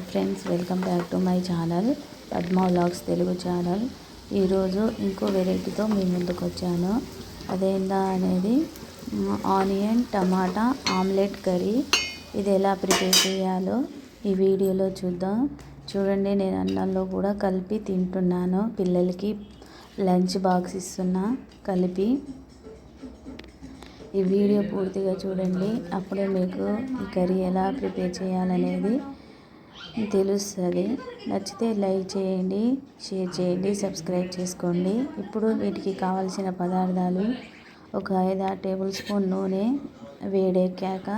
Hi friends welcome back to my channel Padma vlogs Telugu channel. ఈరోజు ఇంకో వెరైటీతో మీ ముందుకు వచ్చాను. అదేందా అనేది ఆనియన్ టమాటా ఆమ్లెట్ కర్రీ. ఇది ఎలా ప్రిపేర్ చేయాలో ఈ వీడియోలో చూద్దాం. చూడండి నేను అన్నంలో కూడా కలిపి తింటున్నాను. పిల్లలకి లంచ్ బాక్స్ ఇస్తున్నా కలిపి. ఈ వీడియో పూర్తిగా చూడండి. అప్పుడే మీకు ఈ కర్రీ ఎలా ప్రిపేర్ చేయాలనేది తెలుస్తుంది. నచ్చితే లైక్ చేయండి షేర్ చేయండి సబ్స్క్రైబ్ చేసుకోండి. ఇప్పుడు వీటికి కావాల్సిన పదార్థాలు ఒక ఐదు ఆరు టేబుల్ స్పూన్ నూనె వేడెక్కాక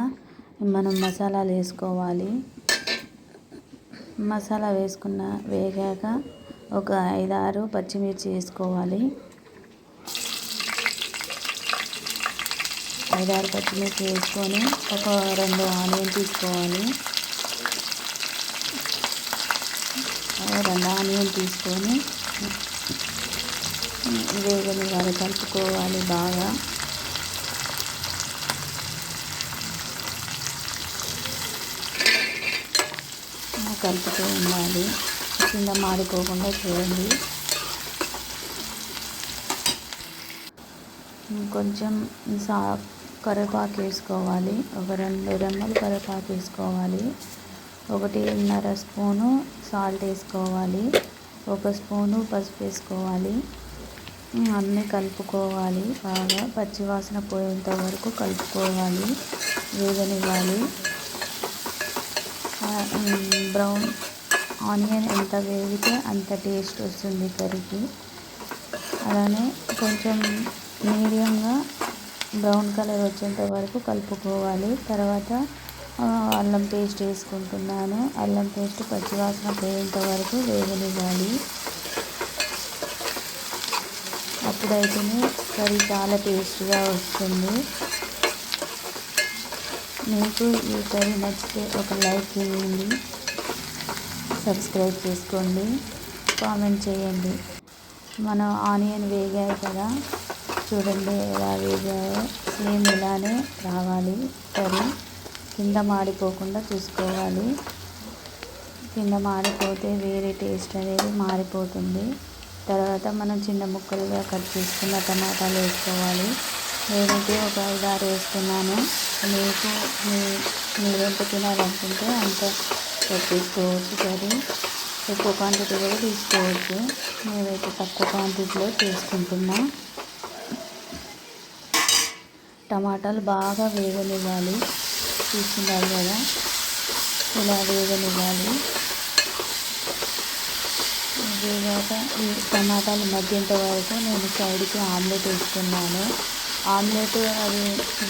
మనం మసాలాలు వేసుకోవాలి. మసాలా వేసుకున్న వేగాక ఒక ఐదు ఆరు పచ్చిమిర్చి వేసుకోవాలి. ఐదారు పచ్చిమిర్చి వేసుకొని ఒక రెండు ఆనియన్ తీసుకోవాలి. రెండు ఆనియన్ తీసుకొని వేగని కలుపుకోవాలి బాగా. కలుపుతూ ఉండాలి. కింద మాడిపోకుండా చూడండి. కొంచెం సా కరివేపాకు వేసుకోవాలి. ఒక రెండు రెమ్మలు కరివేపాకు వేసుకోవాలి. ఒకటిన్నర స్పూను సాల్ట్ వేసుకోవాలి ఒక స్పూను పసుపు వేసుకోవాలి. అన్నీ కలుపుకోవాలి బాగా. పచ్చివాసన పోయేంత వరకు కలుపుకోవాలి వేగనివ్వాలి. బ్రౌన్ ఆనియన్ ఎంత వేగితే అంత టేస్ట్ వస్తుంది కర్రీకి. అలానే కొంచెం మీడియంగా బ్రౌన్ కలర్ వచ్చేంత వరకు కలుపుకోవాలి. తర్వాత అల్లం పేస్ట్ వేసుకుంటున్నాను. అల్లం పేస్ట్ పచ్చివాసన పోయేంత వరకు వేగనివ్వాలి. అప్పుడైతేనే కర్రీ చాలా టేస్ట్గా వస్తుంది. మీకు ఈ కర్రీ నచ్చితే ఒక లైక్ ఇవ్వండి సబ్స్క్రైబ్ చేసుకోండి. కామెంట్ చేయండి. మన ఆనియన్ వేగాయి కదా. చూడండి ఎలా వేగాయో. సేమ్ ఇలానే రావాలి కర్రీ. కింద మాడిపోకుండా చూసుకోవాలి. కింద మాడిపోతే వేరే టేస్ట్ అనేది మారిపోతుంది. తర్వాత మనం చిన్న ముక్కలుగా కట్ చేసుకున్న టమాటాలు వేసుకోవాలి. నేనైతే ఒక ఐదు ఆరు వేస్తున్నాను మీకు మీ మీరు ఎంత తినాలనుకుంటే అంత తీసుకోవచ్చు కర్రీ ఎక్కువ క్వాంటిటీ కూడా తీసుకోవచ్చు. నేనైతే తక్కువ క్వాంటిటీలో తీసుకుంటున్నా టమాటాలు బాగా వేగనివ్వాలి. చూస్తున్నారు కదా. ఇలా వేగనివ్వాలి. వేగాక ఈ టమాటాలు మగ్గేంత వరకు నేను సైడ్కి ఆమ్లెట్ వేసుకున్నాను. ఆమ్లెట్ అది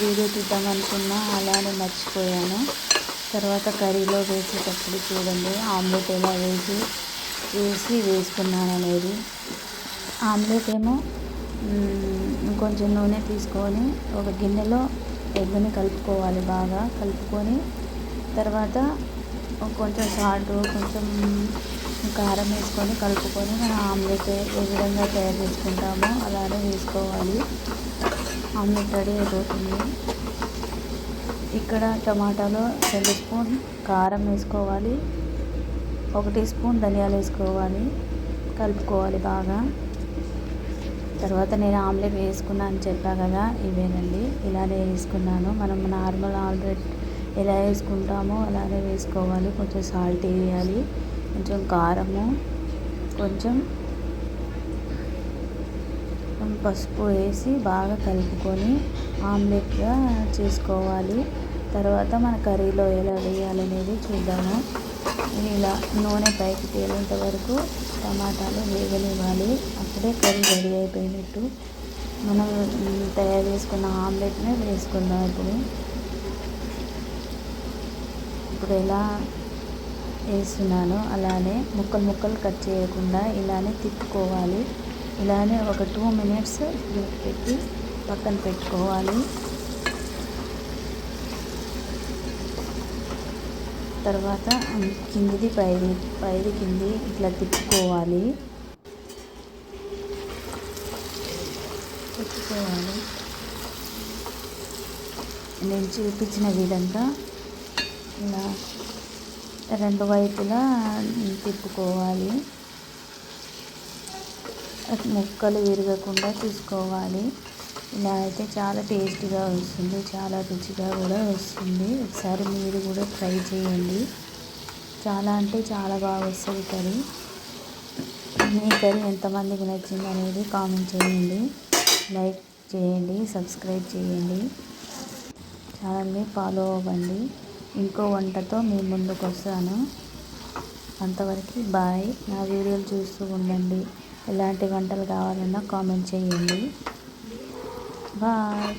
వీడియో తీద్దాం అనుకున్నా అలానే మర్చిపోయాను. తర్వాత కర్రీలో వేసేటప్పుడు చూడండి ఆమ్లెట్ ఎలా వేసి వేసి వేసుకున్నాను అనేది. ఆమ్లెట్ ఏమో కొంచెం నూనె తీసుకొని ఒక గిన్నెలో ఎగ్ని కలుపుకోవాలి బాగా. కలుపుకొని తర్వాత కొంచెం సాల్ట్ కొంచెం కారం వేసుకొని కలుపుకొని మనం ఆమ్లెట్ ఏ విధంగా తయారు చేసుకుంటామో అలానే వేసుకోవాలి. ఆమ్లెట్ రెడీ అయిపోతుంది. ఇక్కడ టమాటాలో రెండు స్పూన్ కారం వేసుకోవాలి. ఒక టీ స్పూన్ ధనియాలు వేసుకోవాలి. కలుపుకోవాలి బాగా. తర్వాత నేను ఆమ్లెట్ వేసుకున్నా అని చెప్పా కదా ఇవేనండి. ఇలానే వేసుకున్నాను. మనం నార్మల్ ఆమ్లెట్ ఎలా వేసుకుంటామో అలానే వేసుకోవాలి. కొంచెం సాల్ట్ వేయాలి. కొంచెం కారము కొంచెం పసుపు వేసి బాగా కలుపుకొని ఆమ్లెట్గా చేసుకోవాలి. తర్వాత మన కర్రీలో ఎలా వేయాలనేది చూద్దాము. ఇలా నూనె పైకి తేలేంత వరకు టమాటాలు వేగనివ్వాలి. అప్పుడే కర్రీ రెడీ అయిపోయినట్టు. మనం తయారు చేసుకున్న ఆమ్లెట్నే వేసుకుందాం ఇప్పుడు. ఇప్పుడు ఎలా వేస్తున్నానో అలానే ముక్కలు ముక్కలు కట్ చేయకుండా ఇలానే తిప్పుకోవాలి. ఇలానే ఒక టూ మినిట్స్ పెట్టి పక్కన పెట్టుకోవాలి. తర్వాత కిందిది పైది పైది కింది ఇట్లా తిప్పుకోవాలి. తిప్పుకోవాలి. నేను చూపించిన విధంగా ఇలా రెండు వైపులా తిప్పుకోవాలి. ముక్కలు విరగకుండా చూసుకోవాలి. ఇలా అయితే చాలా టేస్టీగా వస్తుంది చాలా రుచిగా కూడా వస్తుంది. ఒకసారి మీరు కూడా ట్రై చేయండి. చాలా అంటే చాలా బాగా వస్తుంది కర్రీ. మీ కర్రీ ఎంతమందికి నచ్చింది అనేది కామెంట్ చేయండి. లైక్ చేయండి సబ్స్క్రైబ్ చేయండి. ఛానల్ని ఫాలో అవ్వండి. ఇంకో వంటతో మీ ముందుకు వస్తాను. అంతవరకు బాయ్. నా వీడియోలు చూస్తూ ఉండండి. ఎలాంటి వంటలు కావాలన్నా కామెంట్ చేయండి. బాయ్